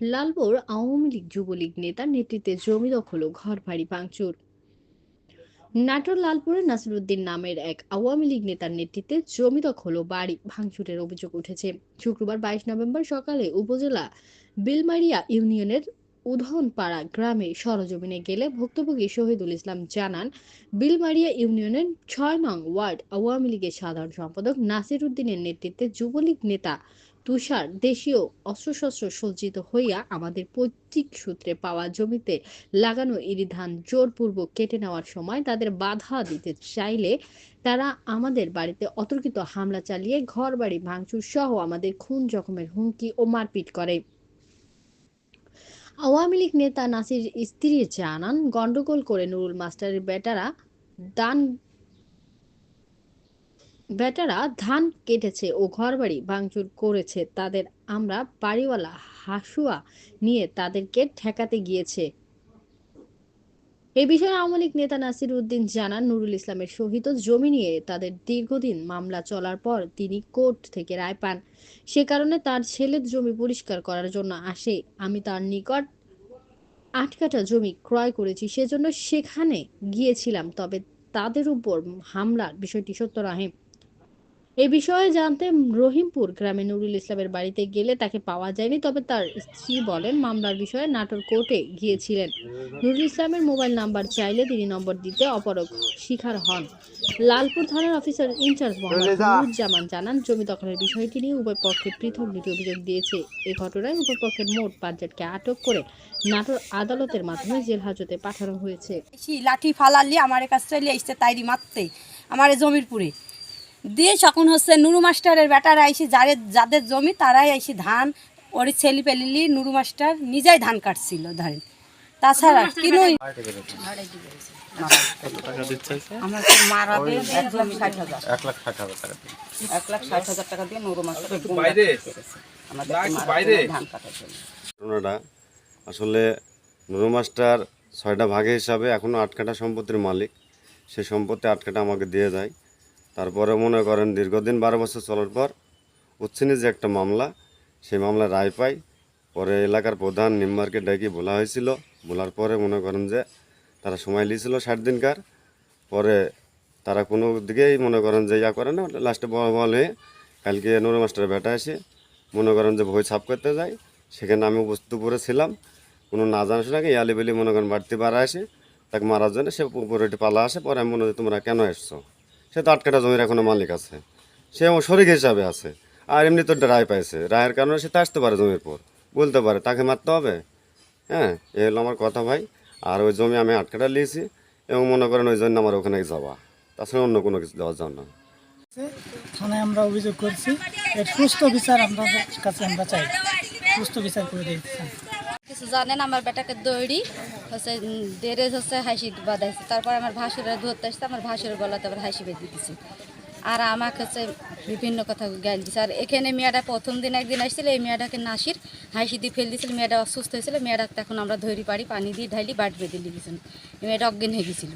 লালপুর আওয়ামী লীগ যুবলীগ নেতার নেতৃত্বে জমি দখল ও ঘর বাড়ি ভাঙচুর। নাটোর লালপুরে নাসিরুদ্দিন নামের এক আওয়ামী লীগ নেতার নেতৃত্বে জমি দখল ও বাড়ি ভাঙচুরের অভিযোগ উঠেছে। শুক্রবার বাইশ নভেম্বর সকালে উপজেলা বিলমারিয়া ইউনিয়নের উধনপাড়া গ্রামে সরজমিনে গেলে ভুক্তভোগী শহীদুল ইসলাম জানান, বিলমারিয়া ইউনিয়নের ছয় নং ওয়ার্ড আওয়ামী লীগের সাধারণ সম্পাদক নাসির উদ্দিনের নেতৃত্বে যুবলীগ নেতা তুষার দেশীয় অস্ত্রশস্ত্র সজ্জিত হইয়া আমাদের পৈতৃক সূত্রে পাওয়া জমিতে লাগানো ইরি ধান জোরপূর্বক কেটে নেওয়ার সময় তাদের বাধা দিতে চাইলে তারা আমাদের বাড়িতে অতর্কিত হামলা চালিয়ে ঘরবাড়ি ভাঙচুর সহ আমাদের খুন জখমের হুমকি ও মারপিট করে। আওয়ামী লীগ নেতা নাসির স্ত্রী জানান, গন্ডগোল করে নুরুল মাস্টারের বেটারা দান বেটারা ধান কেটেছে ও ঘরবাড়ি ভাঙচুর করেছে। তাদের আমরা বাড়িওয়ালা হাসুয়া নিয়ে তাদেরকে ঠেকাতে গিয়েছে। এ বিষয়ে আওয়ামী লীগ নেতা নাসির উদ্দিন জানান, নুরুল ইসলামের শহীদ জমি নিয়ে তাদের দীর্ঘদিন মামলা চলার পর তিনি কোর্ট থেকে রায় পান। সে কারণে তার ছেলের জমি পরিষ্কার করার জন্য আসে। আমি তার নিকট আট কাঠা জমি ক্রয় করেছি, সেজন্য সেখানে গিয়েছিলাম, তবে তাদের উপর হামলার বিষয়টি সত্য নহে। এ বিষয়ে জানতে রহিমপুর গ্রামে নুরুল ইসলামের বাড়িতে গেলে তাকে পাওয়া যায়নি তবে তার স্ত্রী বলেন মামলার বিষয়ে নাটোর কোর্টে গিয়েছিলেন। নুরুল ইসলামের মোবাইল নাম্বার চাইলে তিনি নম্বর দিতে অপরক শিকার হন। লালপুর থানার অফিসার ইনচার্জ মোহাম্মদ নুরুজ্জামান জানান জমি দখলের বিষয়টি নিয়ে উভয় পক্ষে পৃথক দুটি অভিযোগ দিয়েছে। এ ঘটনায় উভয় পক্ষের মোট পাঁচজনকে আটক করে নাটোর আদালতের মাধ্যমে জেল হাজতে পাঠানো হয়েছে। লাঠি ফালালি আমার কাছে চলে এসছে তাইরি মারতে। আমার জমির পুরে। দিয়ে তখন হচ্ছে নুরু মাস্টারের বেটারা আইসি যাদের যাদের জমি তারাই আইসি ধান ওর ছেলি পেলিলি নুরু মাস্টার নিজেই ধান কাটছিল ধরেন। তাছাড়া ঘটনাটা আসলে নুরু মাস্টার ছয়টা ভাগে হিসাবে এখনও আট কাঠা সম্পত্তির মালিক। সে সম্পত্তি আট কাঠা আমাকে দিয়ে যায়। তারপরে মনে করেন দীর্ঘদিন বারো বছর চলার পর উচ্ছিনে যে একটা মামলা, সেই মামলায় রায় পাই। পরে এলাকার প্রধান নিম্বারকে ডেকে বলা হয়েছিল। বলার পরে মনে করেন যে তারা সময় নিয়েছিল ষাট দিনকার পরে তারা কোনো দিকেই মনে করেন যে ইয়া করে না, লাস্টে বল হয়ে কালকে নুরু মাস্টার বেটা এসে মনে করেন যে ভয় ছাপ করতে যাই সেখানে আমি উপস্থিত উপরে ছিলাম। কোনো না জানার শোনাকে ইয়ালি বেলি মনে করেন বাড়তি বাড়া আসে, তাকে মারার জন্য সে উপরে পালা আসে। পরে আমি মনে হয় তোমরা কেন এসছো? সে তো আটকাটা জমির এখনও মালিক আছে। সে আমার শরিক হিসাবে আছে। আর এমনি তো রায় পাইছে। রায়ের কারণে সে তো আসতে পারে জমির পর। বলতে পারে, তাকে মারতে হবে। হ্যাঁ এ হলো আমার কথা ভাই। আর ওই জমি আমি আটকাটা নিয়েছি এবং মনে করেন ওই জন্য আমার ওখানে যাওয়া। তাছাড়া অন্য কোনো কিছু দেওয়ার জন্য। থানায় আমরা অভিযোগ করছি এর সুস্থ বিচার আপনাদের কাছে আমরা চাই। সুস্থ বিচার করে দিয়েছি জানেন, আমার বেটাকে দৌড়ি, হচ্ছে দেরেজ হচ্ছে হাসি বাঁধাইছে। তারপর আমার ভাসুরের ধরতে আসছে, আমার ভাসুরের গলাতে আবার হাসি বেঁধে দিচ্ছে আর আমাকে হচ্ছে বিভিন্ন কথা জ্ঞান দিচ্ছে আর এখানে মেয়েটা প্রথম দিন একদিন আসছিল, এই মেয়েটাকে নাসির হাসি দিয়ে ফেল দিয়েছিল মেয়েটা অসুস্থ হয়েছিল, মেয়েটাকে এখন আমরা ধরি পারি পানি দিয়ে ঢালি বাট বেঁধে দিয়েছিল মেয়েটা অজ্ঞান হয়ে গেছিল।